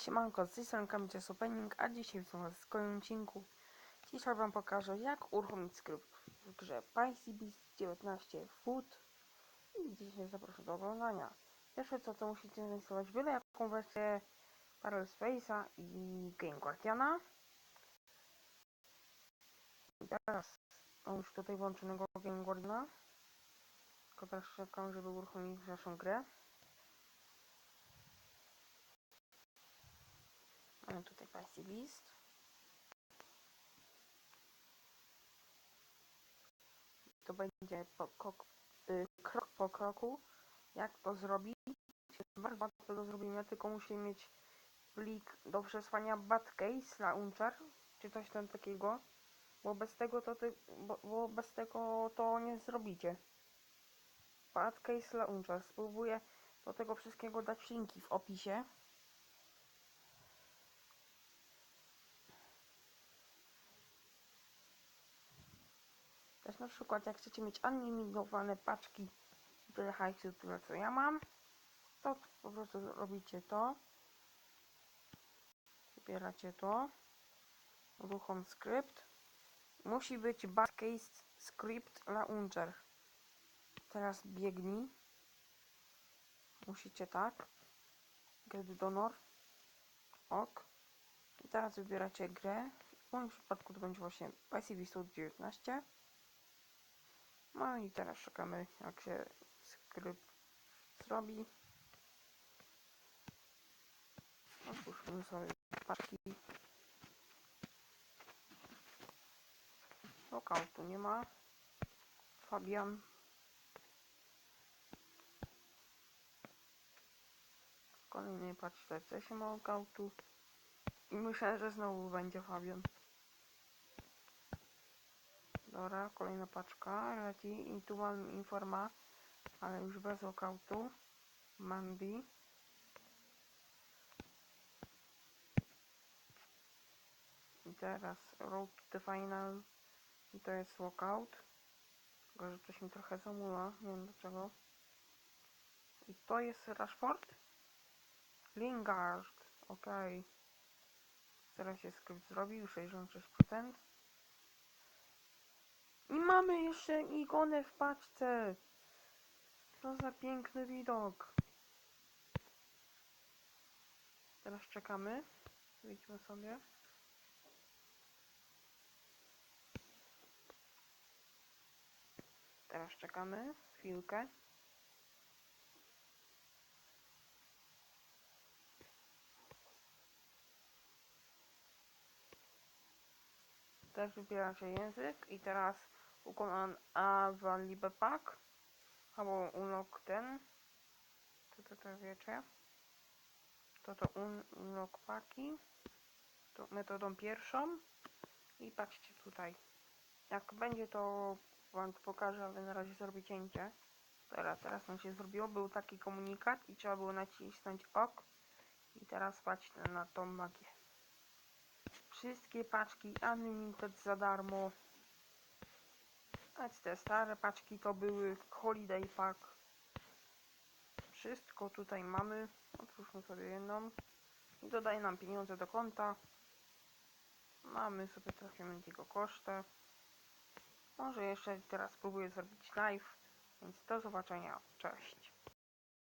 Siemanko, z tej strony Opening, a dzisiaj w was w kolejnym odcinku Dzisiaj wam pokażę jak uruchomić skrypt w grze PyCBeast 19 Food i dzisiaj zapraszam do oglądania. Pierwsze co to musicie zainstalować byle jaką wersję Parallel Space'a i Game Guardiana. I teraz mam już tutaj włączonego Game Guardiana. Tylko teraz czekam, żeby uruchomić naszą grę. Mamy tutaj Spicy Beast. To będzie po, kok, y, krok po kroku, jak to zrobić. Bardzo to zrobimy, tylko musimy mieć plik do przesłania Batcase Launcher, czy coś tam takiego, bo bez tego to, ty, bo, bo bez tego to nie zrobicie. Batcase Launcher. Spróbuję do tego wszystkiego dać linki w opisie. Na przykład jak chcecie mieć anonimizowane paczki tyle hajsu, tyle co ja mam, to po prostu robicie to. Wybieracie to. Uruchom skrypt. Musi być backcase script launcher. Teraz biegnij. Musicie tak. Get donor. Ok. I teraz wybieracie grę. W moim przypadku to będzie właśnie PCV 19. No i teraz szukamy jak się skrypt zrobi. Otwórzmy sobie paczki. Lokautu nie ma. Fabian. W kolejnej paczce nie ma lokautu. I myślę, że znowu będzie Fabian. Dobra, kolejna paczka leci i tu mam informa, ale już bez lokautu. Mandy. I teraz Road to the Final. I to jest lockout. Tylko, że coś mi trochę zamula, nie wiem dlaczego. I to jest Rashford. Lingard, okej. Teraz się skrypt zrobił, 66%. Mamy jeszcze ikonę w paczce. Co za piękny widok. Teraz czekamy. Wyjdźmy sobie. Teraz czekamy chwilkę. Też wybiera się język i teraz ukłon Avalibe Pack albo unlock ten. To to, to wiecie. To to un unlock paki. To metodą pierwszą. I patrzcie tutaj. Jak będzie to wam pokażę, ale na razie zrobię cięcie. Teraz, teraz nam się zrobiło. Był taki komunikat i trzeba było nacisnąć OK. I teraz patrzcie na tą magię. Wszystkie paczki Unlimited za darmo. A te stare paczki to były Holiday Pack. Wszystko tutaj mamy. Otwórzmy sobie jedną. I dodaje nam pieniądze do konta. Mamy sobie trochę mniejszego koszta. Może jeszcze teraz spróbuję zrobić live. Więc do zobaczenia. Cześć.